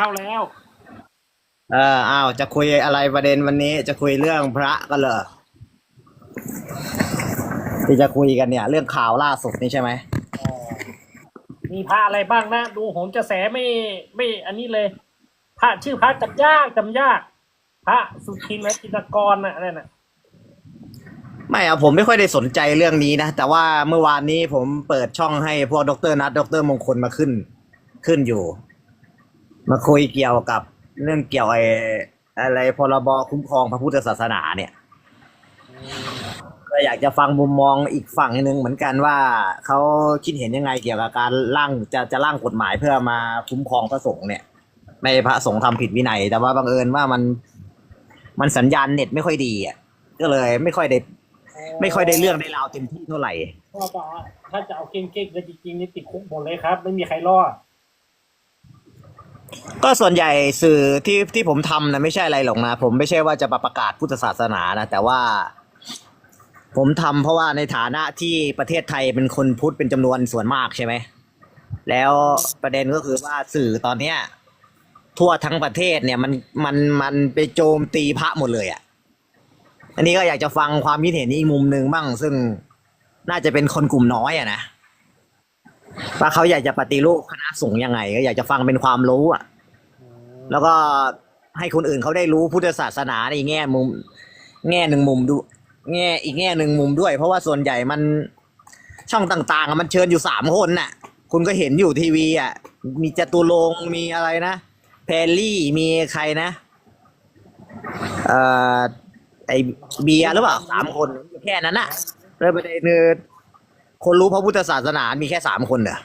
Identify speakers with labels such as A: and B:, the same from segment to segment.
A: เข้าแล้ว
B: เอออ้าวจะคุยอะไรประเด็นวันนี้จะคุยเรื่องพระกันเหรอที่จะคุยกันเนี่ย เรื่องข่าวล่าสุดนี่ใช่ไหม
A: มีพระอะไรบ้างนะ ดูโหนกระแสไม่ไม่อันนี้เลยพระชื่อพระจำยากจำยากพระสุทินและจิตรกรน่ะนั่นน่ะ
B: ไม่อะผมไม่ค่อยได้สนใจเรื่องนี้นะ แต่ว่าเมื่อวานนี้ผมเปิดช่องให้พวกดรนัทดรมงคลมาขึ้น ขึ้นอยู่ มาคุยเกี่ยวกับเรื่องเกี่ยวไอ้อะไรพรบคุ้มครองพระพุทธศาสนาเนี่ย ก็อยากจะฟังมุมมองอีกฝั่งหนึ่งเหมือนกันว่าเขาคิดเห็นยังไงเกี่ยวกับการร่างจะจะร่างกฎหมายเพื่อมาคุ้มครองพระสงฆ์เนี่ยไม่ให้พระสงฆ์ทำผิดวินัย แต่ว่าบังเอิญว่ามันมันสัญญาณเน็ตไม่ค่อยดีอะก็เลยไม่ค่อยได้ไม่ค่อยได้เรื่องได้ราวเต็มที่เท่าไหร่
A: ถ้าจะถ้าจะเอาเก่งๆกันจริงๆนี่ติดคุกหมดเลยครับ ไม่มีใครรอด
B: ก็ส่วนใหญ่สื่อที่ที่ผมทำนะไม่ใช่อะไรหรอกนะ ผมไม่ใช่ว่าจะมาประกาศพุทธศาสนานะ แต่ว่า ผมทำเพราะว่าในฐานะที่ประเทศไทยเป็นคนพุทธเป็นจำนวนส่วนมากใช่ไหมแล้วประเด็นก็คือว่าสื่อตอนเนี้ย ทั่วทั้งประเทศเนี่ยมันมันมันไปโจมตีพระหมดเลยอะ อันนี้ก็อยากจะฟังความคิดเห็นอีกมุมหนึ่งบ้างซึ่งน่าจะเป็นคนกลุ่มน้อยอะนะ ว่าเขาอยากจะปฏิรูปคณะสงฆ์ยังไง ก็อยากจะฟังเป็นความรู้อะ แล้วก็ให้คนอื่นเขาได้รู้พุทธศาสนาในแง่มุม แง่หนึ่งมุมดู แง่อีกแง่หนึ่งมุมด้วย เพราะว่าส่วนใหญ่มันช่องต่างๆอะมันเชิญอยู่สามคนน่ะ คุณก็เห็นอยู่ทีวีอะ มีจตุรงค์มีอะไรนะแพรลี่มีใครนะเอ่อไอเบียร์หรือเปล่าสามคนแค่นั้นน่ะเลยประเด็นคือ คนรู้พระพุทธศาสนามีแค่สามคนเหรอ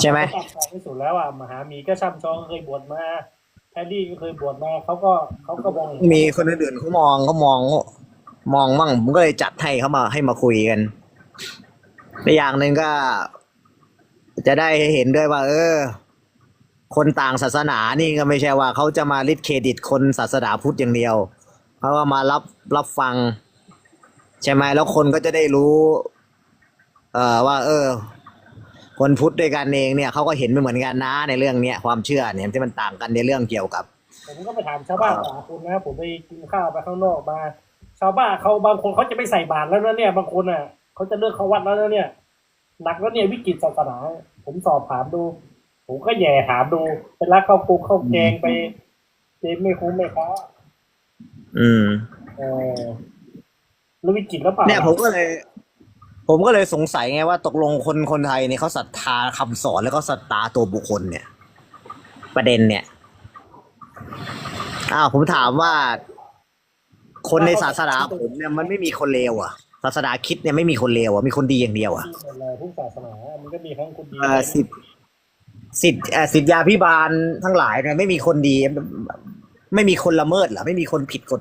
B: ใช่ไหม
A: เขาตัดของที่สุดแล้วอะมหาหมีก็ช่ำชองเคยบวชมาแพดดี้ก็เคยบวชมาเขาก็เขาก็มอง
B: มีคนอื่นๆเขามองเขามอง มองมั่งผมก็เลยจัดให้เขามาให้มาคุยกันในอย่างหนึ่งก็ จะได้เห็นด้วยว่า เออ คนต่างศาสนานี่ก็ไม่ใช่ว่าเขาจะมาลิดเครดิตคนศาสนาพุทธอย่างเดียวเขาก็มารับรับฟัง ใช่ไหมแล้วคนก็จะได้รู้ เอ่อว่า เออ คนพุทธด้วยกันเองเนี่ยเขาก็เห็นไม่เหมือนกันนะในเรื่องเนี้ยความเชื่อเนี่ยที่มันต่างกันในเรื่องเกี่ยวกับ
A: ผมก็ไปถามชาวบ้านสามคนนะผมไปกินข้าวไปข้างนอกมาชาวบ้านเขาบางคนเขาจะไม่ใส่บาตรแล้วนะเนี่ยบางคนอะเขาจะเลิกเข้าวัดแล้วนะเนี่ยหนักแล้วเนี่ยวิกฤตศาสนา ผมสอบถามดู ผมก็แย่ถามดูเป็นรักเข้าปุกเข้าแกงไปเจ๊ไม่คุ้มไม่ค้า
B: อืม
A: เออ แล้ววิกฤตแล้วเปล่า
B: เนี่ยผมก็เลย ผมก็เลยสงสัยไงว่าตกลงคนคนไทยเนี่ยเขาศรัทธาคำสอนแล้วก็ศรัทธาตัวบุคคลเนี่ย ประเด็นเนี่ยอ้าวผมถามว่า คนในศาสนาผมเนี่ยมันไม่มีคนเลวอะศาสนาคริดเนี่ยไม่มีคนเลวอะมีคนดีอย่างเดียวอะ
A: หมดเลยทุกศาสนามันก็มีทั้งคนดี
B: เอ่อสิทธิสิทธิเอ่อสิทธยาพิบาลทั้งหลายเนี่ยไม่มีคนดี ไม่มีคนละเมิดเหรอไม่มีคนผิดกฎ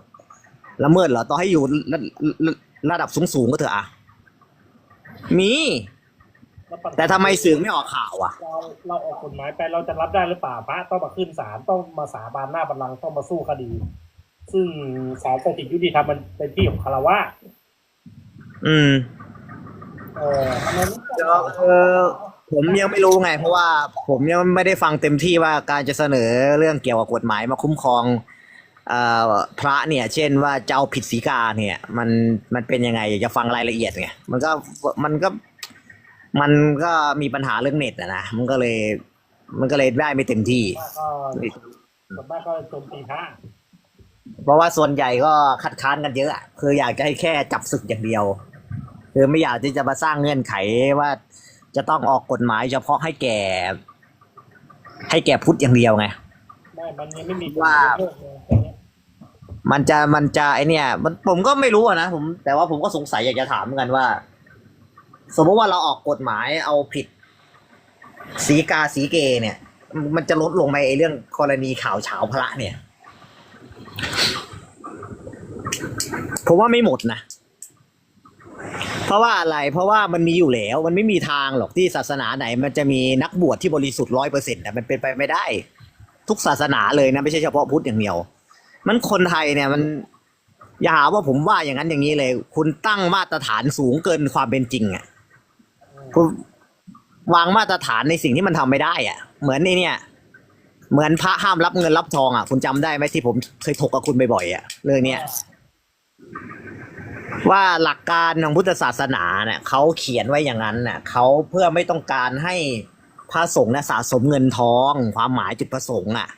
B: ละเมิดเหรอต่อให้อยู่ระระระดับสูงสูงๆก็เถอะอะมี
A: ล้วปัญหา
B: แต่ทำไมสื่อไม่ออกข่าวอะ
A: เราเราออกกฎหมายไปเราจะรับได้หรือเปล่าพระต้องมาขึ้นศาลต้องมาสาบานหน้าบัลลังก์ต้องมาสู้คดี ซึ่งศาลสถิตยุติธรรมมันเป็นที่ของคารวะ
B: อืม
A: เออทำไมไม่
B: เดี๋ยวเออผมยังไม่รู้ไง เพราะว่าผมยังไม่ได้ฟังเต็มที่ว่าการจะเสนอเรื่องเกี่ยวกับกฎหมายมาคุ้มครองเอ่อ พระเนี่ย เช่นว่าจะเอาผิดสีกาเนี่ย มันมันเป็นยังไงอยากจะฟังรายละเอียดไงมันก็มันก็มันก็มีปัญหาเรื่องเน็ตอะนะมันก็เลย มันก็เลยได้ไม่เต็มที่
A: ก็ส่วนมากก็โจมตีพระ
B: เพราะว่าส่วนใหญ่ก็คัดค้านกันเยอะอะคืออยากจะให้แค่จับศึกอย่างเดียว คือไม่อยากที่จะมาสร้างเงื่อนไขว่าจะต้องออกกฎหมายเฉพาะให้แก่ ให้แก่พุทธอย่างเดียวไง
A: ไม่มันยังไม่มี
B: ว่า มันจะมันจะไอเนี่ย มันผมก็ไม่รู้อะนะผมแต่ว่าผมก็สงสัยอยากจะถามเหมือนกันว่า สมมติว่าเราออกกฎหมายเอาผิด สีกาสีเกเนี่ย มันจะลดลงไหมไอเรื่องกรณีข่าวเฉาพระเนี่ยผมว่าไม่หมดนะเพราะว่าอะไรเพราะว่ามันมีอยู่แล้ว มันไม่มีทางหรอกที่ศาสนาไหน มันจะมีนักบวชที่บริสุทธิ์ร้อยเปอร์เซ็นต์มันเป็นไปไม่ได้ ทุกศาสนาเลยนะไม่ใช่เฉพาะพุทธอย่างเดียว มันคนไทยเนี่ยมันอย่าหาว่าผมว่าอย่างนั้นอย่างนี้เลย คุณตั้งมาตรฐานสูงเกินความเป็นจริงอะคุณวางมาตรฐานในสิ่งที่มันทำไม่ได้ อะ เหมือนในเนี่ย เหมือนพระห้ามรับเงินรับทองอะ คุณจำได้ไหมที่ผมเคยถกกับคุณบ่อยๆอะเรื่องเนี้ยว่าหลักการของพุทธศาสนาเนี่ยเขาเขียนไว้อย่างนั้นน่ะเขาเพื่อไม่ต้องการให้พระสงฆ์เนี่ยสะสมเงินทอง ความหมายจุดประสงค์อะ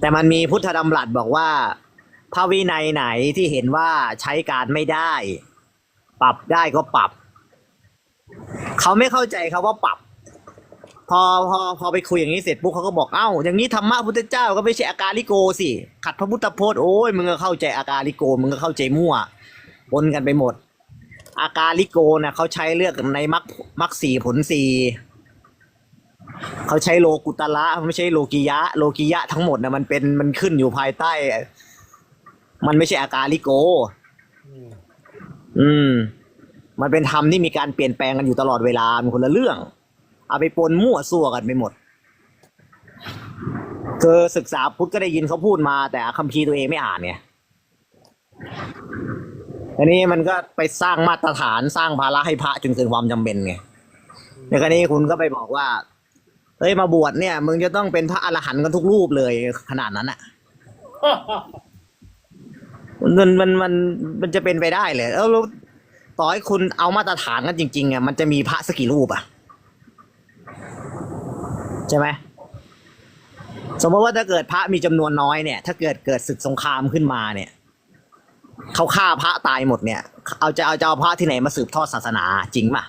B: แต่มันมีพุทธดำรัสบอกว่า พระวินัยไหนที่เห็นว่าใช้การไม่ได้ ปรับได้ก็ปรับ เขาไม่เข้าใจครับว่าปรับ พอพอพอไปคุยอย่างนี้เสร็จปุ๊บเขาก็บอกเอ้า อย่างนี้ธรรมะพุทธเจ้าก็ไม่ใช่อาการลิโกสิขัดพระพุทธพจน์โอ้ยมึงก็เข้าใจอาการลิโกมึงก็เข้าใจมั่วปนกันไปหมด อาการลิโกนะเขาใช้เลือกในมรรคมรรคสี่ผลสี่ เขาใช้โลกุตละไม่ใช่โลกิยะ โลกิยะทั้งหมดนะมันเป็นมันขึ้นอยู่ภายใต้ มันไม่ใช่อาการลิโก
A: อืม
B: อืม มันเป็นธรรมที่มีการเปลี่ยนแปลงกันอยู่ตลอดเวลามันคนละเรื่อง เอาไปปนมั่วซั่วกันไปหมดคือศึกษาพุทธก็ได้ยินเขาพูดมา แต่คัมภีร์ตัวเองไม่อ่านไงอันนี้มันก็ไปสร้างมาตรฐานสร้างภาระให้พระจนเกินความจำเป็นไงในกรณีคุณก็ไปบอกว่า เฮ้ยมาบวชเนี่ย มึงจะต้องเป็นพระอรหันต์กันทุกรูปเลยขนาดนั้นอะมันมันมันมันจะเป็นไปได้เลยแล้วแล้ต่อให้คุณเอามาตรฐานกันจริงๆอะมันจะมีพระสกี่รูปอะใช่ไหมสมมติว่าถ้าเกิดพระมีจำนวนน้อยเนี่ย ถ้าเกิดเกิดศึกสงครามขึ้นมาเนี่ยเขาฆ่าพระตายหมดเนี่ย เอาจะเอาจะเอาพระที่ไหนมาสืบทอดศาสนาจริงป่ะ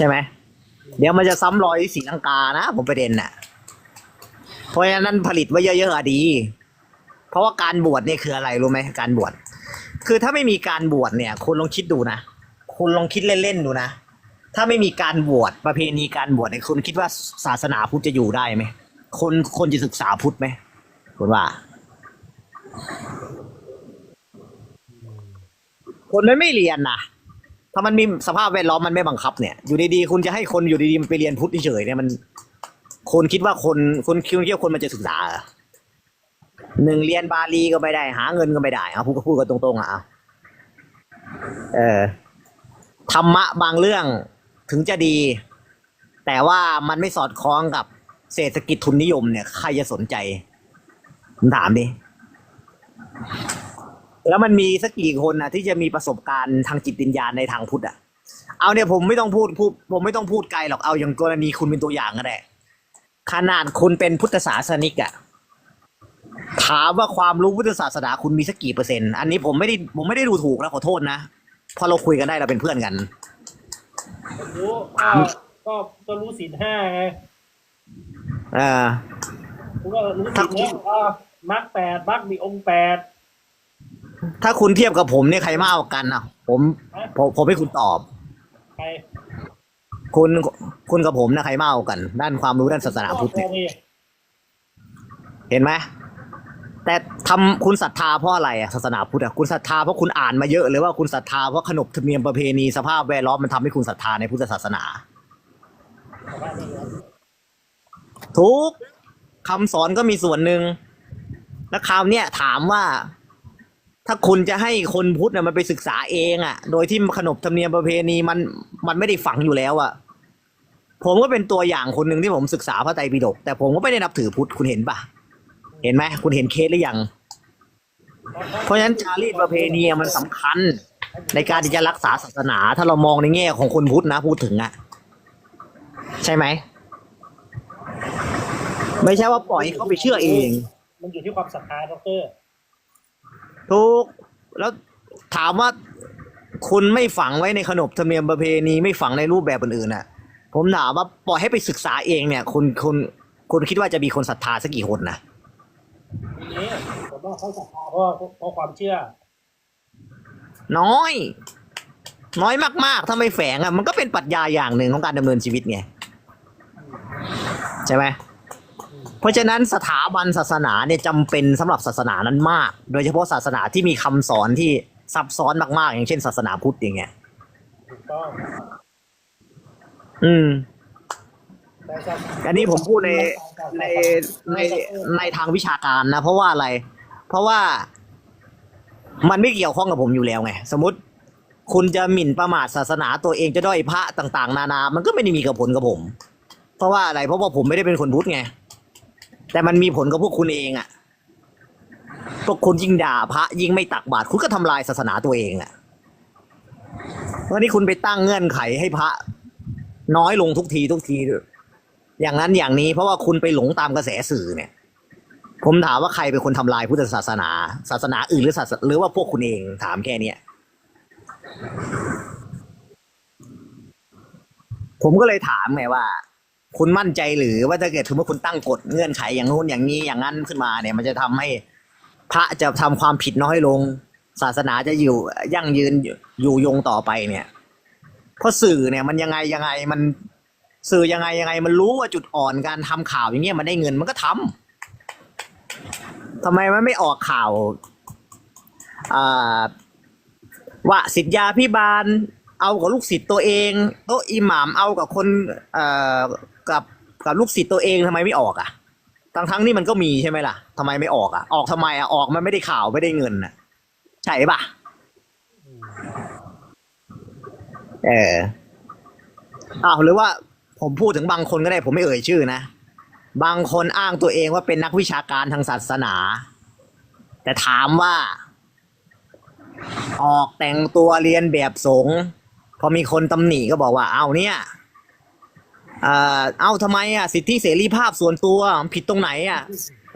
B: ใช่ไหมเดี๋ยวมันจะซ้ำรอยที่ศรีลังกานะ ผมประเด็นน่ะ เพราะฉะนั้นผลิตไว้เยอะๆอะดี เพราะว่าการบวชเนี่ยคืออะไรรู้ไหมการบวชคือถ้าไม่มีการบวชเนี่ย คุณลองคิดดูนะคุณลองคิดเล่นๆดูนะถ้าไม่มีการบวชประเพณีการบวชเนี่ยคุณคิดว่าศาสนาพุทธจะอยู่ได้ไหมคนคนจะศึกษาพุทธไหมคุณว่า คนมันไม่เรียนนะ ถ้ามันมีสภาพแวดล้อมมันไม่บังคับเนี่ย อยู่ดีๆคุณจะให้คนอยู่ดีๆมันไปเรียนพุทธเฉยเนี่ยมัน คนคิดว่าคนคนคิดว่าคนมันจะศึกษาหนึ่งเรียนบาลีก็ไม่ได้ หาเงินก็ไม่ได้เอาพูดก็พูดกันตรงๆอะเอาเออธรรมะบางเรื่องถึงจะดี แต่ว่ามันไม่สอดคล้องกับเศรษฐกิจทุนนิยมเนี่ย ใครจะสนใจผมถามดิ แล้วมันมีสักกี่คนนะที่จะมีประสบการณ์ทางจิตวิญญาณในทางพุทธอะ เอาเนี่ยผมไม่ต้องพูดพูดผมไม่ต้องพูดไกลหรอกเอาอย่างกรณีคุณเป็นตัวอย่างก็ได้ขนาดคุณเป็นพุทธศาสนิกอะถามว่าความรู้พุทธศาสนาคุณมีสักกี่เปอร์เซ็นต์อันนี้ผมไม่ได้ผมไม่ได้ดูถูกนะขอโทษนะเพอเราคุยกันได้เราเป็นเพื่อนกัน
A: ผมรู้ก็ก็ก็รู้ศีลห้าไง
B: เออ
A: คุณก็รู้ศีลแล้วก็มรรคแปดมรรคมีองค์แปด
B: ถ้าคุณเทียบกับผมเนี่ยใครมากกว่ากันอะ ผมผมผมให้คุณตอบ
A: ใคร
B: คุณคุณกับผมนะใครมากกว่ากัน ด้านความรู้ด้านศาสนาพุทธเนี่ย
A: นี่
B: เห็นไหมแต่ทำคุณศรัทธาเพราะอะไรอะศาสนาพุทธอะคุณศรัทธาเพราะคุณอ่านมาเยอะหรือว่าคุณศรัทธาเพราะขนบธรรมเนียมประเพณีสภาพแวดล้อมมันทำให้คุณศรัทธาในพุทธศาสนา ทุกคำสอนก็มีส่วนหนึ่งแล้วคราวเนี้ยถามว่า ถ้าคุณจะให้คนพุทธน่ะมันไปศึกษาเองอะโดยที่ขนบธรรมเนียมประเพณีมันมันไม่ได้ฝังอยู่แล้วอะผมก็เป็นตัวอย่างคนหนึ่งที่ผมศึกษาพระไตรปิฎกแต่ผมก็ไม่ได้นับถือพุทธคุณเห็นปะเห็นไหมคุณเห็นเคสหรือยัง เพราะฉะนั้นจารีตประเพณีมันสำคัญ ในการที่จะรักษาศาสนา ถ้าเรามองในแง่ของคนพุทธนะพูดถึงอะใช่ไหมไม่ใช่ว่าปล่อยเขาไปเชื่อเอง
A: มันอยู่ที่ความศรัทธาดอกเตอร
B: ทุกแล้วถามว่าคุณไม่ฝังไว้ในขนบธรรมเนียมประเพณีไม่ฝังในรูปแบบอื่นๆน่ะ ผมถามว่าปล่อยให้ไปศึกษาเองเนี่ย คุณคุณคุณคิดว่าจะมีคนศรัทธาสักกี่คนนะ
A: ทีนี้ผมว่าเขาศรัทธาเพราะเพราะความเชื่อ
B: น้อย น้อยมากๆ ถ้าไม่แฝงอะมันก็เป็นปรัชญาอย่างหนึ่งของการดำเนินชีวิตไงใช่ไหม เพราะฉะนั้นสถาบันศาสนาเนี่ยจำเป็นสำหรับศาสนานั้นมาก โดยเฉพาะศาสนาที่มีคำสอนที่ซับซ้อนมากๆ อย่างเช่น ศาสนาพุทธอย่างเงี้ย
A: ถูกต้อง
B: อืม
A: แต่ศาสา
B: อันนี้ผมพูดในในในในทางวิชาการนะ เพราะว่าอะไร เพราะว่ามันไม่เกี่ยวข้องกับผมอยู่แล้วไง สมมติคุณจะหมิ่นประมาทศาสนาตัวเองจะด้อยพระต่าง ๆ นานา มันก็ไม่ได้มีกับผลกับผม เพราะว่าอะไร เพราะว่าผมไม่ได้เป็นคนพุทธไง แต่มันมีผลกับพวกคุณเองอะพวกคุณยิ่งด่าพระยิ่งไม่ตักบาตรคุณก็ทำลายศาสนาตัวเองอะเพราะนี่คุณไปตั้งเงื่อนไขให้พระ น้อยลงทุกทีทุกที อย่างนั้นอย่างนี้ เพราะว่าคุณไปหลงตามกระแสสื่อเนี่ย ผมถามว่าใครเป็นคนทำลายพุทธศาสนา ศาสนาอื่นหรือศาสหรือว่าพวกคุณเองถามแค่เนี้ยผมก็เลยถามไงว่า คุณมั่นใจหรือว่าถ้าเกิดถือว่าคุณตั้งกฎเงื่อนไขอย่างนู้นอย่างนี้อย่างนั้นขึ้นมาเนี่ย มันจะทำให้พระจะทำความผิดน้อยลง ศาสนาจะอยู่ยั่งยืนอยู่ยงต่อไปเนี่ย เพราะสื่อเนี่ยมันยังไงยังไงมันสื่อยังไงยังไง มันรู้ว่าจุดอ่อนการทำข่าวอย่างเงี้ยมันได้เงินมันก็ทำทำไมมันไม่ออกข่าวอ่าว่าสิทธยาพิบาลเอากับลูกศิษย์ตัวเอง โต๊ะอิหม่ามเอากับคนเอ่อ กับกับลูกศิษย์ตัวเองทำไมไม่ออกอะทั้งทั้งนี่มันก็มีใช่ไหมล่ะทำไมไม่ออกอะ ออกทำไมอะ ออกมันไม่ได้ข่าวไม่ได้เงินอะ ใช่ปะเอออ้าวหรือว่าผมพูดถึงบางคนก็ได้ ผมไม่เอ่ยชื่อนะ บางคนอ้างตัวเองว่าเป็นนักวิชาการทางศาสนา แต่ถามว่า ออกแต่งตัวเรียนแบบสงฆ์พอมีคนตำหนิก็บอกว่า เอาเนี่ย อ่อเอาทำไมอะสิทธิเสรีภาพส่วนตัวมันผิดตรงไหนอะ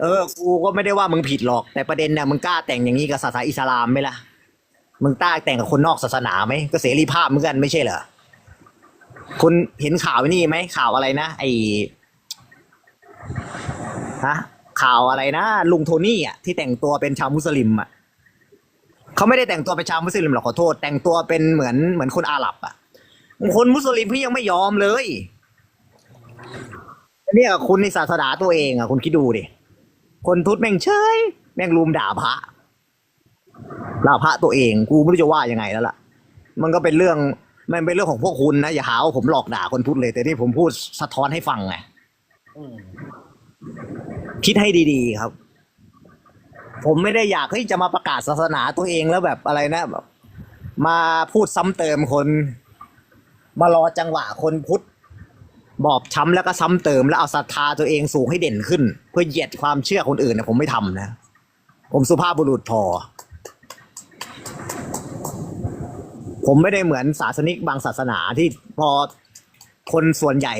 B: เออกูก็ไม่ได้ว่ามึงผิดหรอก แต่ประเด็นเนี่ยมึงกล้าแต่งอย่างนี้กับศาสนาอิสลามไหมล่ะ มึงกล้าแต่งกับคนนอกศาสนาไหมก็เสรีภาพเหมือนกันไม่ใช่เหรอคุณเห็นข่าวไอ้นี่ไหมข่าวอะไรนะไอฮะข่าวอะไรนะลุงโทนี่อะที่แต่งตัวเป็นชาวมุสลิมอะเขาไม่ได้แต่งตัวเป็นชาวมุสลิมหรอกขอโทษ แต่งตัวเป็นเหมือนเหมือนคนอาหรับอะคนมุสลิมพี่ยังไม่ยอมเลย เนี่ยคุณในศาสนาตัวเองอะคุณคิดดูดิ คนทุตแม่งเฉยแม่งรุมด่าพระด่าพระตัวเอง กูไม่รู้จะว่ายังไงแล้วล่ะ มันก็เป็นเรื่องมันเป็นเรื่องของพวกคุณนะอย่าหาว่าผมหลอกด่าคนพุทธเลย แต่ที่ผมพูดสะท้อนให้ฟังไงคิดให้ดีๆครับ ผมไม่ได้อยากที่จะมาประกาศศาสนาตัวเองแล้วแบบอะไรนะแบบมาพูดซ้ำเติมคน มารอจังหวะคนพุทธ บอบช้ำแล้วก็ซ้ำเติมแล้วเอาศรัทธาตัวเองสูงให้เด่นขึ้น เพื่อเหยียดความเชื่อคนอื่นนะผมไม่ทำนะ ผมสุภาพบุรุษพอ ผมไม่ได้เหมือนศาสนิกบางศาสนาที่พอคนส่วนใหญ่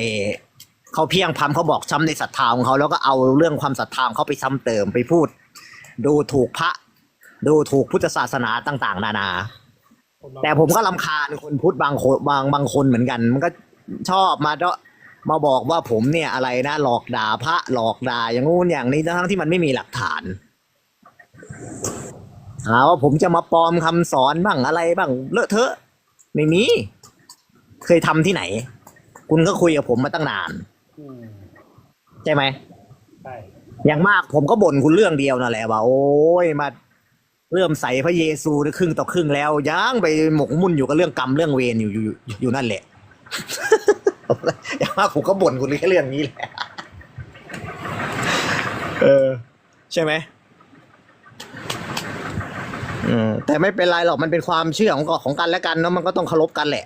B: เขาเพียงพำเขาบอกช้ำในศรัทธาของเขาแล้วก็เอาเรื่องความศรัทธาของเขาไปซ้ำเติมไปพูด ดูถูกพระ ดูถูกพุทธศาสนาต่าง ๆ นานา แต่ผมก็ลำคาญคนพุทธบางคนบางบางคนเหมือนกัน มันก็ชอบมาเดาะ มาบอกว่าผมเนี่ยอะไรนะหลอกด่าพระหลอกด่าอย่างงู้นอย่างนี้ทั้งที่มันไม่มีหลักฐานหาว่าผมจะมาปลอมคำสอนบ้างอะไรบ้างเลอะเทอะไม่มีเคยทำที่ไหน คุณก็คุยกับผมมาตั้งนาน
A: อืม
B: ใช่ไหม
A: ใช่
B: อย่างมากผมก็บ่นคุณเรื่องเดียวนั่นแหละว่าโอ้ยมาเริ่มใส่พระเยซูได้ครึ่งต่อครึ่งแล้วยังไปหมกมุ่นอยู่กับเรื่องกรรมเรื่องเวรอยู่อยู่อยู่อยู่นั่นแหละ อย่างมากผมก็บ่นคุณแค่เรื่องนี้แหละเออ ใช่ไหมอืมแต่ไม่เป็นไรหรอกมันเป็นความเชื่อของของกันและกันเนาะมันก็ต้องเคารพกันแหละ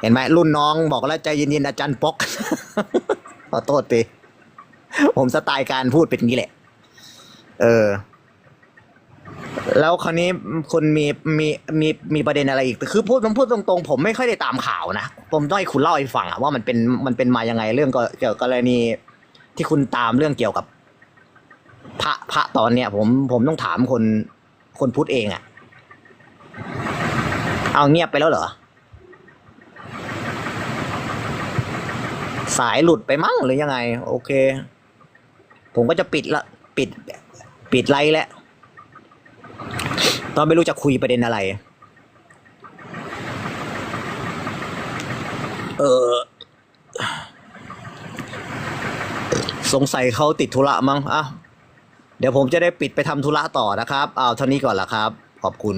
B: เห็นไหมรุ่นน้องบอกแล้วใจเย็นๆอาจารย์ป๊อกขอโทษทีผมสไตล์การพูดเป็นงนี้แหละ เออ แล้วคราวนี้คุณมีมีมีมีประเด็นอะไรอีกคือพูดผมพูดตรงๆ ผมไม่ค่อยได้ตามข่าวนะผมต้องให้คุณเล่าให้ฟังอะว่ามันเป็นมันเป็นมายังไงเรื่องก็เกี่ยวกับกรณีที่คุณตามเรื่องเกี่ยวกับ พระพระตอนเนี้ยผมผมต้องถามคนคนพุทธเองอะเอาเงียบไปแล้วเหรอ สายหลุดไปมั้งหรือยังไง โอเค ผมก็จะปิดละ ปิด ปิดไลน์แล้ว ตอนไม่รู้จะคุยประเด็นอะไร เออ สงสัยเขาติดธุระมั้งอะเดี๋ยวผมจะได้ปิดไปทำธุระต่อนะครับ เอาเท่านี้ก่อนละครับ ขอบคุณ